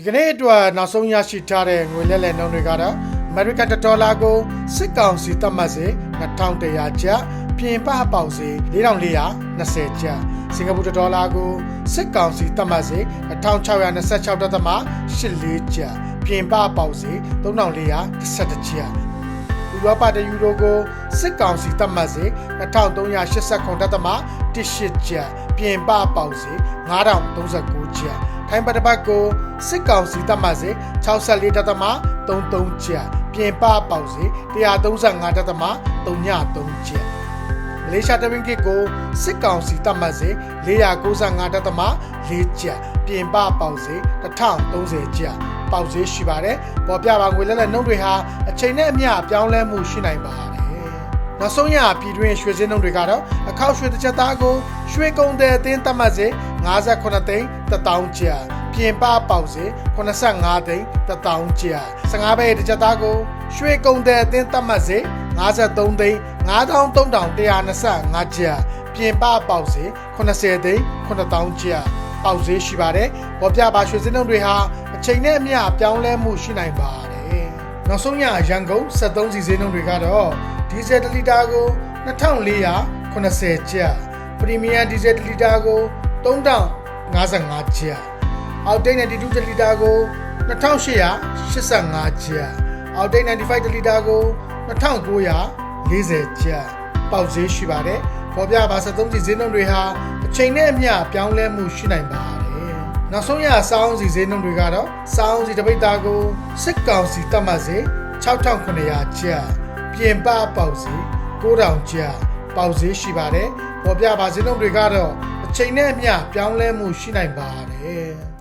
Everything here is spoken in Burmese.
ဒီကနေ့အတွက်နောက်ဆုံးရရှိထားတဲ့ငွေလဲလှယ်နှုန်းတွေကတော့ American ဒေါ်လာကိုစစ်ကောင်စီသတ်မှတ်စေ2100ကျပ်ပြင်ပပေါက်စေ4420ကျပ်စင်ကာပူဒေါ်လာကိုစစ်ကောင်စီသတ်မှတ်စေ1626ဒသမ84ကျပ်ပြင်ပပေါက်စေ3417ကျပ်ဥရောပတယူရိုကိုစစ်ကောင်စီသတ်မှတ်စေ2389ဒသမ18ကျပ်ပြင်ပပေါက်စေ9039ကျပ် ထိုင်းပတပတ်ကိုစစ်ကောင်စီသတ်မှတ်စေ64ဒသမ33ကျပ်ပြင်ပပေါက်စေ135ဒသမ33ကျပ်မလေးရှားတဝင်းကစ်ကိုစစ်ကောင်စီသတ်မှတ်စေ495ဒသမ4ကျပ်ပြင်ပပေါက်စေ1030ကျပ်ပေါက်စေရှိပါတယ်ပေါ်ပြပါငွေလဲလဲနှုန်းတွေဟာအချိန်နဲ့အမျှပြောင်းလဲမှုရှိနိုင်ပါတယ် နောက်ဆုံးရပြည်တွင်းရွှေစင်းနှုန်းတွေကတော့အခောက်ရွှေတစ်ချက်သားကိုရွှေကုန်တဲ့အသင်းသတ်မှတ်စေ58သိန်း1000ကျပ်ပြင်ပပေါက်စေ85သိန်း1000ကျပ်15ဘဲတစ်ချက်သားကိုရွှေကုန်တဲ့အသင်းသတ်မှတ်စေ53သိန်း9325ကျပ်ပြင်ပပေါက်စေ80သိန်း9000ကျပ်ပေါက်စေရှိပါတယ်ပေါ်ပြပါရွှေစင်းနှုန်းတွေဟာအချိန်နဲ့အမျှပြောင်းလဲမှုရှိနိုင်ပါတယ် နောက်ဆုံးရရန်ကုန်73စီစင်းနှုန်းတွေကတော့ဒီဇယ်တစ်လီတာကို2480ကျပ်ပရီမီယံဒီဇယ်တစ်လီတာကို3055ကျပ်အောက်တိတ်92တစ်လီတာကို2885ကျပ်အောက်တိတ်95တစ်လီတာကို2940ကျပ်ပေါက်ဈေးရှိပါတယ်ပေါ်ပြပါ73စီဈေးနှုန်းတွေဟာအချိန်နဲ့အမျှပြောင်းလဲမှုရှိနိုင်ပါတယ် နောက်ဆုံးရစောင်းစီဈေးနှုန်းတွေကတော့စောင်းစီတစ်ပိတ်သားကိုစစ်ကောင်စီတတ်မှတ်စေ6900ကျပ်ပြင်ပပေါက်စီ9000ကျပ်ပေါက်ဈေးရှိပါတယ်ပေါ်ပြပါဈေးနှုန်းတွေကတော့အချိန်နဲ့အမျှပြောင်းလဲမှုရှိနိုင်ပါတယ်